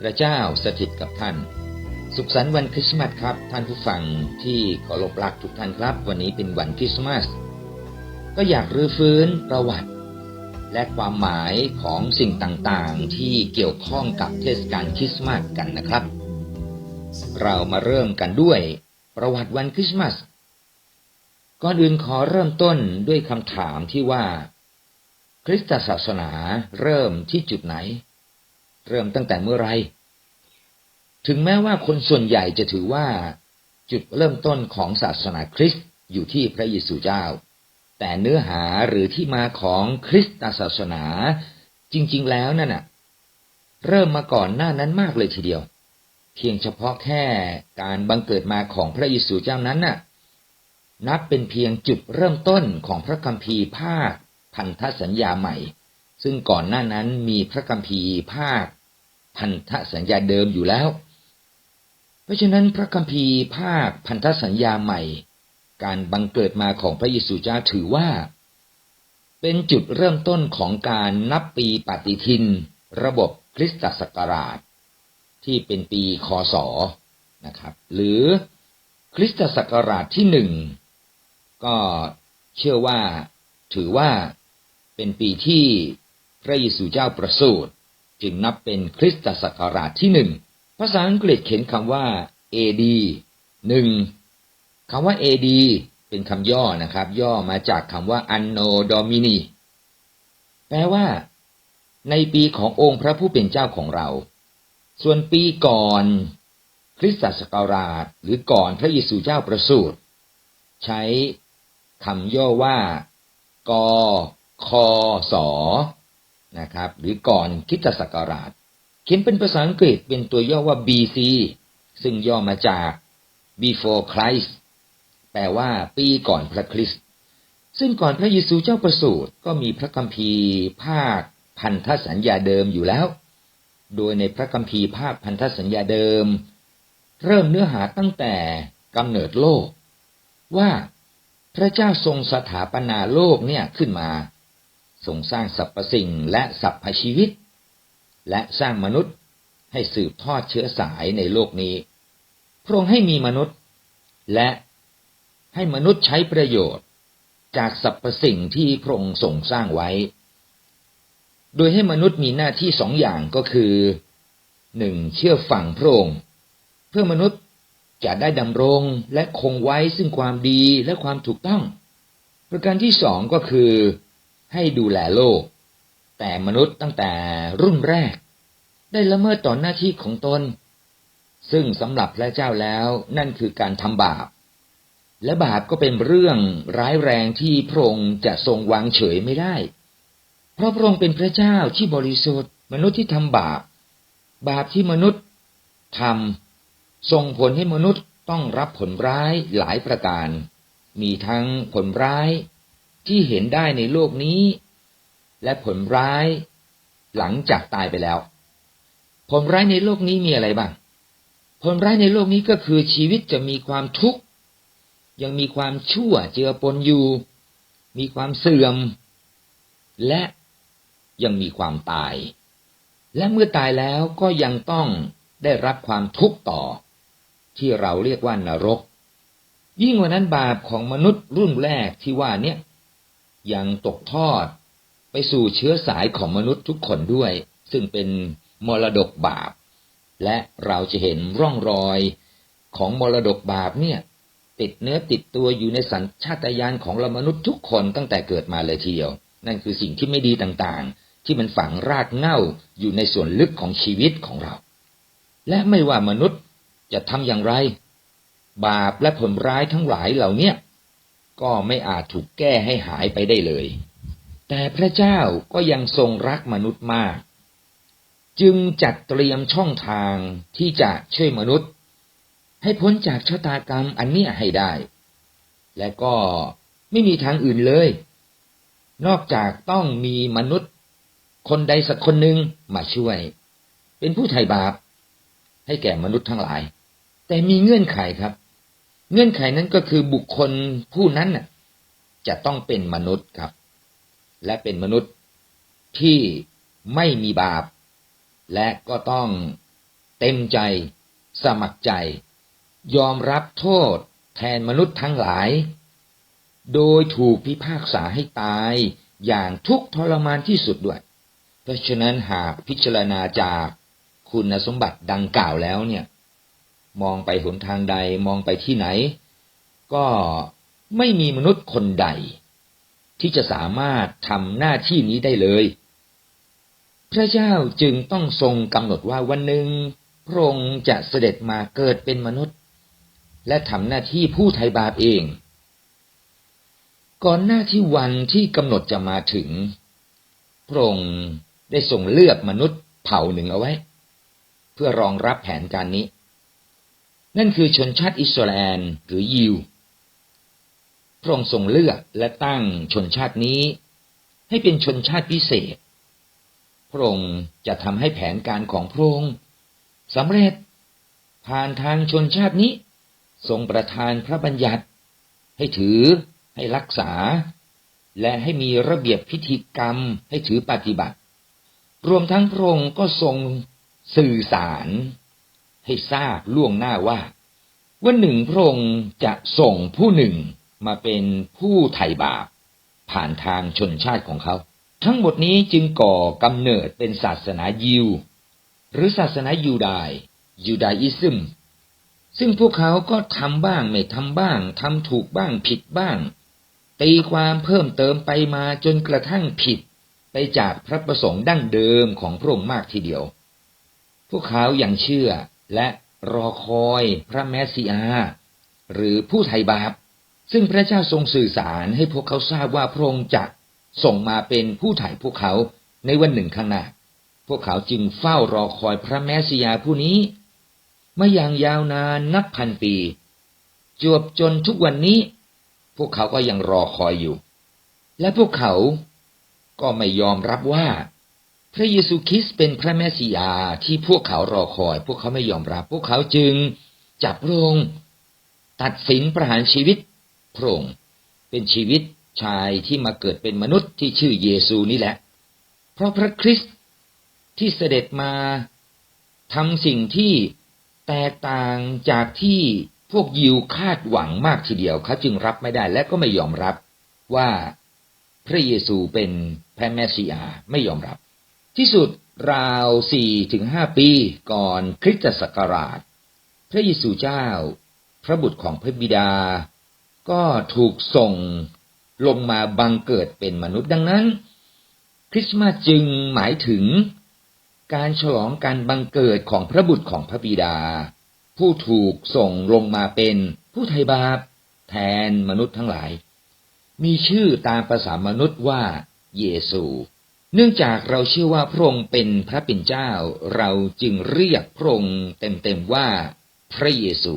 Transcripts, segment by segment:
พระเจ้าสถิตกับท่าน สุขสันต์วันคริสต์มาสครับ ท่านผู้ฟังที่เคารพรักทุกท่านครับ วันนี้เป็นวันคริสต์มาสก็อยากรื้อฟื้นประวัติ และความหมายของสิ่งต่างๆ ที่เกี่ยวข้องกับเทศกาลคริสต์มาสกันนะครับ เรามาเริ่มกันด้วยประวัติวันคริสต์มาสก่อนอื่นขอเริ่มต้นด้วยคำถามที่ว่า คริสตศาสนาเริ่มที่จุดไหน เริ่มตั้งแต่เมื่อไร ถึงแม้ว่าคนส่วนใหญ่จะถือว่า จุดเริ่มต้นของศาสนาคริสต์อยู่ที่พระเยซูเจ้า แต่เนื้อหาหรือที่มาของคริสตศาสนา จริง ๆ แล้วนั่นน่ะ เริ่มมาก่อนหน้านั้นมากเลยทีเดียว เพียงเฉพาะแค่การบังเกิดมาของพระเยซูเจ้านั้นน่ะ นับเป็นเพียงจุดเริ่มต้นของพระคัมภีร์ภาคพันธสัญญาใหม่ซึ่งก่อนหน้านั้นมีพระคัมภีร์ภาค พันธสัญญาเดิมอยู่แล้ว เพราะฉะนั้นพระคัมภีร์ภาคพันธสัญญาใหม่ การบังเกิดมาของพระเยซูเจ้าถือว่า เป็นจุดเริ่มต้นของการนับปีปฏิทิน ระบบคริสตศักราช ที่เป็นปีคศนะครับ หรือคริสตศักราชที่หนึ่งก็เชื่อว่าถือว่าเป็นปีที่พระเยซูเจ้าประสูติ จึงนับเป็นคริสตศักราชที่หนึ่งภาษาอังกฤษเขียนคำว่า AD หนึ่งคำว่า AD เป็นคำย่อนะครับ ย่อมาจากคำว่า Anno Domini แปลว่า ในปีขององค์พระผู้เป็นเจ้าของเรา ส่วนปีก่อน คริสตศักราชหรือก่อนพระเยซูเจ้าประสูติใช้คำย่อว่ากคศ นะครับ หรือก่อนคริสตศักราชเขียนเป็นภาษาอังกฤษเป็นตัวย่อว่า BC ซึ่งย่อมาจาก before Christ แปลว่าปีก่อนพระคริสต์ซึ่งก่อนพระเยซูเจ้าประสูติก็มีพระคัมภีร์ภาคพันธสัญญาเดิมอยู่แล้ว โดยในพระคัมภีร์ภาคพันธสัญญาเดิม เริ่มเนื้อหาตั้งแต่กำเนิดโลก ว่าพระเจ้าทรงสถาปนาโลกเนี่ยขึ้นมา ทรงสร้างสรรพสิ่งและสรรพชีวิต และสร้างมนุษย์ให้สืบทอดเชื้อสายในโลกนี้ พระองค์ให้มีมนุษย์ และให้มนุษย์ใช้ประโยชน์ จากสรรพสิ่งที่พระองค์ทรงสร้างไว้ โดยให้มนุษย์มีหน้าที่สองอย่างก็คือหนึ่งเชื่อฟังพระองค์ เพื่อมนุษย์จะได้ดำรงและคงไว้ซึ่งความดีและความถูกต้อง ประการที่สองก็คือ ให้ดูแลโลก แต่มนุษย์ตั้งแต่รุ่นแรก ได้ละเมิดต่อหน้าที่ของตน ซึ่งสำหรับพระเจ้าแล้วนั่นคือการทำบาป และบาปก็เป็นเรื่องร้ายแรงที่พระองค์จะทรงวางเฉยไม่ได้ เพราะพระองค์เป็นพระเจ้าที่บริสุทธิ์ มนุษย์ที่ทำบาป บาปที่มนุษย์ทำส่งผลให้มนุษย์ต้องรับผลร้ายหลายประการ มีทั้งผลร้าย ที่เห็นได้ในโลกนี้ และผลร้ายหลังจากตายไปแล้ว ผลร้ายในโลกนี้มีอะไรบ้าง ผลร้ายในโลกนี้ก็คือชีวิตจะมีความทุกข์ ยังมีความชั่วเจือปนอยู่ มีความเสื่อม และยังมีความตาย และเมื่อตายแล้วก็ยังต้องได้รับความทุกข์ต่อ ที่เราเรียกว่านรก ยิ่งกว่านั้นบาปของมนุษย์รุ่นแรกที่ว่าเนี่ย ยังตกทอด ไปสู่เชื้อสายของมนุษย์ทุกคนด้วย ซึ่งเป็นมรดกบาป และเราจะเห็นร่องรอยของมรดกบาปเนี่ย ติดเนื้อติดตัวอยู่ในสัญชาตญาณของเรามนุษย์ทุกคนตั้งแต่เกิดมาเลยทีเดียว นั่นคือสิ่งที่ไม่ดีต่างๆ ที่มันฝังรากเหง้าอยู่ในส่วนลึกของชีวิตของเรา และไม่ว่ามนุษย์จะทำอย่างไร บาปและผลร้ายทั้งหลายเหล่านี้ ก็ไม่อาจถูกแก้ให้หายไปได้เลย แต่พระเจ้าก็ยังทรงรักมนุษย์มาก จึงจัดเตรียมช่องทางที่จะช่วยมนุษย์ ให้พ้นจากชะตากรรมอันเนี้ยให้ได้ และก็ไม่มีทางอื่นเลย นอกจากต้องมีมนุษย์คนใดสักคนหนึ่งมาช่วย เป็นผู้ไถ่บาปให้แก่มนุษย์ทั้งหลาย แต่มีเงื่อนไขครับ เงื่อนไขนั้นก็คือบุคคลผู้นั้นน่ะ จะต้องเป็นมนุษย์ครับ และเป็นมนุษย์ที่ไม่มีบาป และก็ต้องเต็มใจ สมัครใจ ยอมรับโทษแทนมนุษย์ทั้งหลาย โดยถูกพิพากษาให้ตายอย่างทุกทรมานที่สุดด้วย เพราะฉะนั้นหากพิจารณาจากคุณสมบัติดังกล่าวแล้วเนี่ย มองไปหนทางใดมองไปที่ไหน ก็ไม่มีมนุษย์คนใด ที่จะสามารถทำหน้าที่นี้ได้เลย พระเจ้าจึงต้องทรงกำหนดว่าวันหนึ่งพระองค์จะเสด็จมาเกิดเป็นมนุษย์ และทำหน้าที่ผู้ไถ่บาปเอง ก่อนหน้าที่วันที่กำหนดจะมาถึง พระองค์ได้ทรงเลือกมนุษย์เผ่าหนึ่งเอาไว้ เพื่อรองรับแผนการนี้ นั่นคือชนชาติอิสราเอลหรือยิว พระองค์ทรงเลือกและตั้งชนชาตินี้ ให้เป็นชนชาติพิเศษ พระองค์จะทำให้แผนการของพระองค์สำเร็จผ่านทางชนชาตินี้ ทรงประทานพระบัญญัติ ให้ถือ ให้รักษา และให้มีระเบียบพิธีกรรมให้ถือปฏิบัติ รวมทั้งพระองค์ก็ทรงสื่อสาร ให้ทราบล่วงหน้าว่าวันหนึ่งพระองค์จะส่งผู้หนึ่งมาเป็นผู้ไถ่บาป ผ่านทางชนชาติของเขา ทั้งหมดนี้จึงก่อกำเนิดเป็นศาสนายิว หรือศาสนายูดายยูดาอิซึมซึ่งพวกเขาก็ทำบ้างไม่ทำบ้างทำถูกบ้างผิดบ้าง ตีความเพิ่มเติมไปมาจนกระทั่งผิดไปจากพระประสงค์ดั้งเดิมของพระองค์มากทีเดียว พวกเขายัางเชื่อ และรอคอยพระแมสสิอาหรือผู้ไถ่บาป ซึ่งพระเจ้าทรงสื่อสารให้พวกเขาทราบว่าพระองค์จะส่งมาเป็นผู้ไถ่พวกเขาในวันหนึ่งข้างหน้า พวกเขาจึงเฝ้ารอคอยพระแมสสิยาผู้นี้มาอย่างยาวนานนับพันปี จวบจนทุกวันนี้ พวกเขาก็ยังรอคอยอยู่ และพวกเขาก็ไม่ยอมรับว่า พระเยซูคริสต์เป็นพระแมสสิยาที่พวกเขารอคอย พวกเขาไม่ยอมรับ พวกเขาจึงจับพระองค์ตัดสินประหารชีวิตพระองค์เป็นชีวิตชายที่มาเกิดเป็นมนุษย์ที่ชื่อเยซูนี่แหละ เพราะพระคริสต์ที่เสด็จมาทำสิ่งที่แตกต่างจากที่พวกยิวคาดหวังมากทีเดียวเขาจึงรับไม่ได้และก็ไม่ยอมรับว่าพระเยซูเป็นพระแมสสิยาไม่ยอมรับ ที่สุดราวสี่ถึงห้าปีก่อนคริสตศักราช พระเยซูเจ้า พระบุตรของพระบิดา ก็ถูกส่งลงมาบังเกิดเป็นมนุษย์ดังนั้น คริสต์มาสจึงหมายถึง การฉลองการบังเกิดของพระบุตรของพระบิดา ผู้ถูกส่งลงมาเป็นผู้ไถ่บาปแทนมนุษย์ทั้งหลาย มีชื่อตามภาษามนุษย์ว่าเยซู เนื่องจากเราเชื่อว่าพระองค์เป็นพระเป็นเจ้า เราจึงเรียกพระองค์เต็มๆว่าพระเยซู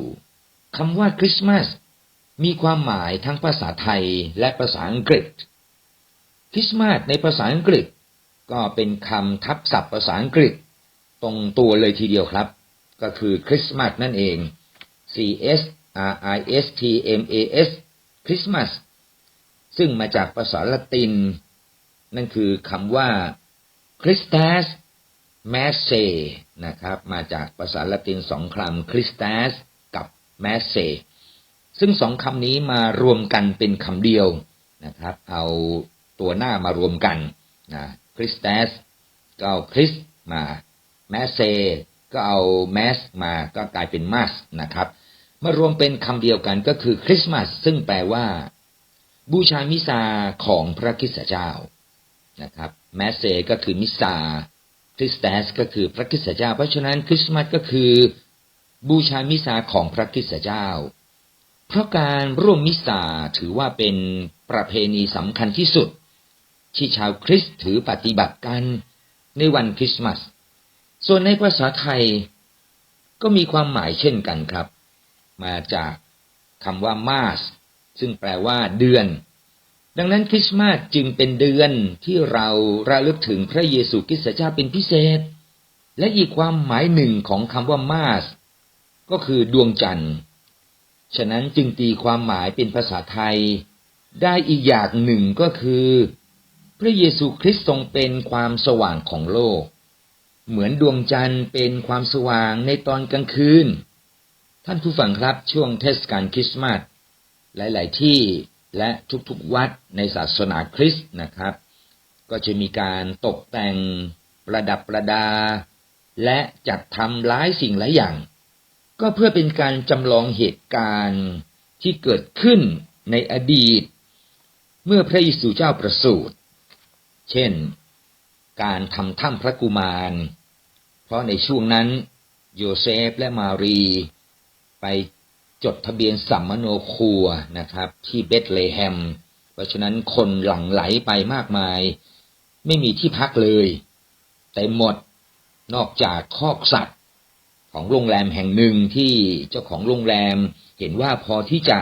คำว่าคริสต์มาสมีความหมายทั้งภาษาไทยและภาษาอังกฤษ คริสต์มาสในภาษาอังกฤษ ก็เป็นคำทับศัพท์ภาษาอังกฤษ ตรงตัวเลยทีเดียวครับ ก็คือคริสต์มาสนั่นเอง C S R I S T M A S คริสต์มาสซึ่งมาจากภาษาละติน นั่นคือคำว่า Christus Masse นะครับ มาจากภาษาละตินสองคำ Christus กับ Masse ซึ่งสองคำนี้มารวมกันเป็นคำเดียวนะครับ เอาตัวหน้ามารวมกันนะคริสตสก็เอาคริสมาแมสเซก็เอาแมสมาก็กลายเป็นมาสนะครับมารวมเป็นคำเดียวกันก็คือคริสต์มาสซึ่งแปลว่า บูชามิซาของพระคริสตเจ้า นะครับแมสเซก็คือมิสซาคริสตสก็คือพระคริสตเจ้า เพราะฉะนั้นคริสต์มาสก็คือบูชามิซาของพระคริสตเจ้า เพราะการร่วมมิซาถือว่าเป็นประเพณีสำคัญที่สุด ที่ชาวคริสต์ถือปฏิบัติกันในวันคริสต์มาส ส่วนในภาษาไทยก็มีความหมายเช่นกันครับ มาจากคำว่ามาสซึ่งแปลว่าเดือน ดังนั้นคริสต์มาสจึงเป็นเดือนที่เราระลึกถึงพระเยซูคริสต์เจ้าเป็นพิเศษ และอีกความหมายหนึ่งของคำว่ามาส ก็คือดวงจันทร์ ฉะนั้นจึงตีความหมายเป็นภาษาไทย ได้อีกอย่างหนึ่งก็คือ พระเยซูคริสต์ทรงเป็นความสว่างของโลก เหมือนดวงจันทร์เป็นความสว่างในตอนกลางคืน ท่านผู้ฟังครับช่วงเทศกาลคริสต์มาสหลาย ๆ ที่ และทุกๆวัดในศาสนาคริสต์นะครับ ก็จะมีการตกแต่งประดับประดา และจัดทำหลายสิ่งหลายอย่าง ก็เพื่อเป็นการจำลองเหตุการณ์ที่เกิดขึ้นในอดีต เมื่อพระเยซูเจ้าประสูติ เช่น การทำถ้ำพระกุมาร เพราะในช่วงนั้นโยเซฟและมารีไป จดทะเบียนสัมมโนครัวนะครับ ที่เบธเลเฮม เพราะฉะนั้นคนหลั่งไหลไปมากมาย ไม่มีที่พักเลยแต่หมดนอกจากคอกสัตว์ของโรงแรมแห่งหนึ่งที่เจ้าของโรงแรมเห็นว่าพอที่จะ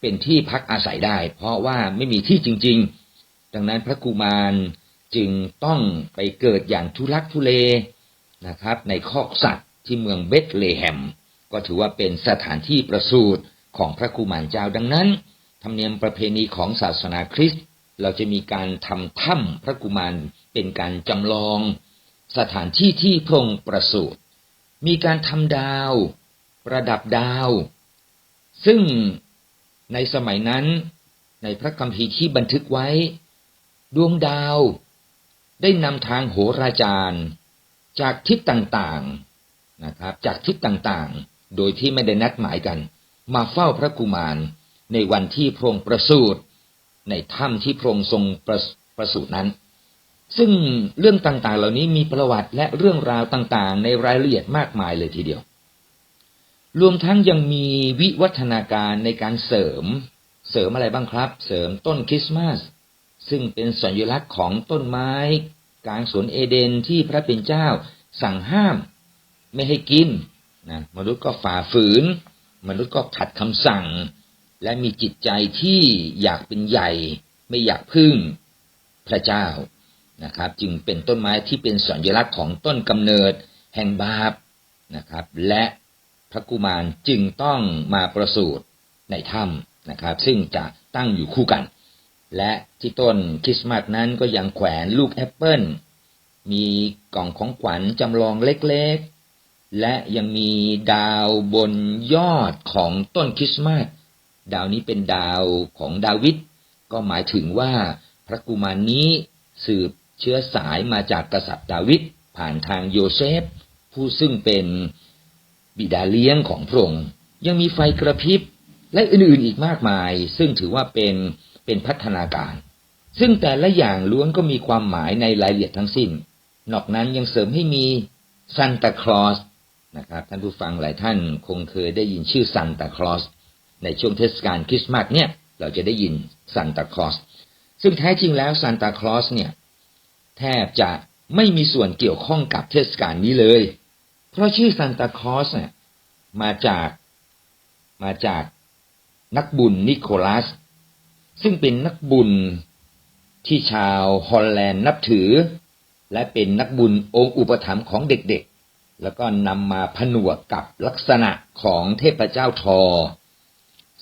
เป็นที่พักอาศัยได้ เพราะว่าไม่มีที่จริง ๆ ดังนั้นพระกุมารจึงต้องไปเกิดอย่างทุลักทุเลนะครับ ในคอกสัตว์ที่เมืองเบธเลเฮม ก็ถือว่าเป็นสถานที่ประสูติของพระกุมารเจ้าดังนั้น ธรรมเนียมประเพณีของศาสนาคริสต์เราจะมีการทำถ้ำพระกุมารเป็นการจำลอง สถานที่ที่พระองค์ประสูติมีการทำดาว ประดับดาว ซึ่งในสมัยนั้นในพระคัมภีร์ที่บันทึกไว้ ดวงดาวได้นำทางโหราจารย์ จากทิศต่างๆนะครับ จากทิศต่างๆ โดยที่ไม่ได้นัดหมายกัน มาเฝ้าพระกุมารในวันที่พระองค์ประสูติในถ้ำที่พระองค์ทรงประประสูตินั้น ซึ่งเรื่องต่างๆ เหล่านี้มีประวัติและเรื่องราวต่างๆ ในรายละเอียดมากมายเลยทีเดียว รวมทั้งยังมีวิวัฒนาการในการเสริม เสริมอะไรบ้างครับ เสริมต้นคริสต์มาสซึ่งเป็นสัญลักษณ์ของต้นไม้ กลางสวนเอเดนที่พระเป็นเจ้าสั่งห้าม ไม่ให้กิน นะมนุษย์ก็ฝ่าฝืน มนุษย์ก็ขัดคำสั่ง และมีจิตใจที่อยากเป็นใหญ่ ไม่อยากพึ่งพระเจ้านะครับ จึงเป็นต้นไม้ที่เป็นสัญลักษณ์ของต้นกำเนิดแห่งบาปนะครับ และพระกุมารจึงต้องมาประสูติในถ้ำนะครับ ซึ่งจะตั้งอยู่คู่กัน และที่ต้นคริสต์มาสนั้นก็ยังแขวนลูกแอปเปิลมีกล่องของขวัญจำลองเล็กๆ และยังมีดาวบนยอดของต้นคริสต์มาสดาวนี้เป็นดาวของดาวิดก็หมายถึงว่าพระกุมารนี้สืบเชื้อสายมาจากกษัตริย์ดาวิดผ่านทางโยเซฟ ผู้ซึ่งเป็นบิดาเลี้ยงของพระองค์ยังมีไฟกระพริบและอื่นๆอีกมากมาย ซึ่งถือว่าเป็นเป็นพัฒนาการ ซึ่งแต่ละอย่างล้วนก็มีความหมายในรายละเอียดทั้งสิ้น นอกนั้นยังเสริมให้มีซันตาคลอส นะครับ ท่านผู้ฟังหลายท่านคงเคยได้ยินชื่อซันตาคลอสในช่วงเทศกาลคริสต์มาสเนี่ย เราจะได้ยินซันตาคลอสซึ่งแท้จริงแล้วซันตาคลอสเนี่ย แทบจะไม่มีส่วนเกี่ยวข้องกับเทศกาลนี้เลย เพราะชื่อซานตาคลอสเนี่ยมาจากมาจากนักบุญนิโคลัส ซึ่งเป็นนักบุญที่ชาวฮอลแลนด์นับถือ และเป็นนักบุญองค์อุปถัมภ์ของเด็กๆ แล้วก็นำมาผนวกกับลักษณะของเทพเจ้าทอ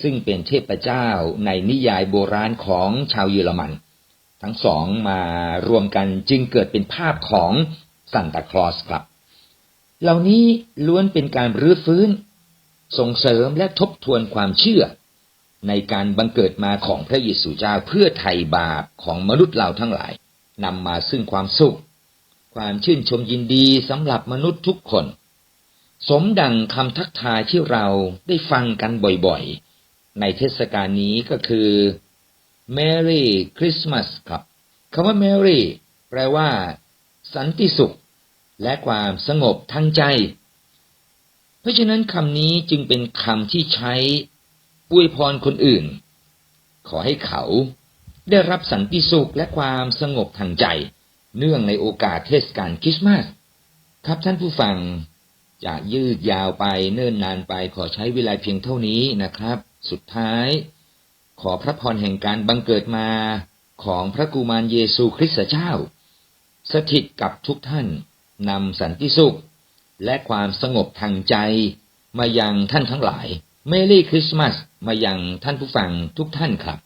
ซึ่งเป็นเทพเจ้าในนิยายโบราณของชาวเยอรมัน ทั้งสองมารวมกันจึงเกิดเป็นภาพของซันตาคลอสครับ เหล่านี้ล้วนเป็นการรื้อฟื้น ส่งเสริมและทบทวนความเชื่อ ในการบังเกิดมาของพระเยซูเจ้าเพื่อไถ่บาปของมนุษย์เราทั้งหลายนำมาซึ่งความสุข ความชื่นชมยินดีสำหรับมนุษย์ทุกคน สมดังคำทักทายที่เราได้ฟังกันบ่อยๆ ในเทศกาลนี้ก็คือ Merry Christmas ครับคำว่า Merry แปลว่า สันติสุข และความสงบทางใจ เพราะฉะนั้นคำนี้จึงเป็นคำที่ใช้อวยพรคนอื่น ขอให้เขาได้รับสันติสุขและความสงบทางใจ เนื่องในโอกาสเทศกาลคริสต์มาสครับท่านผู้ฟังจะยืดยาวไปเนิ่นนานไปขอใช้เวลาเพียงเท่านี้นะครับ สุดท้าย ขอพระพรแห่งการบังเกิดมาของพระกุมารเยซูคริสต์เจ้า สถิตกับทุกท่านนำสันติสุข และความสงบทางใจมายังท่านทั้งหลายเมรี่คริสต์มาสมายังท่านผู้ฟังทุกท่านครับ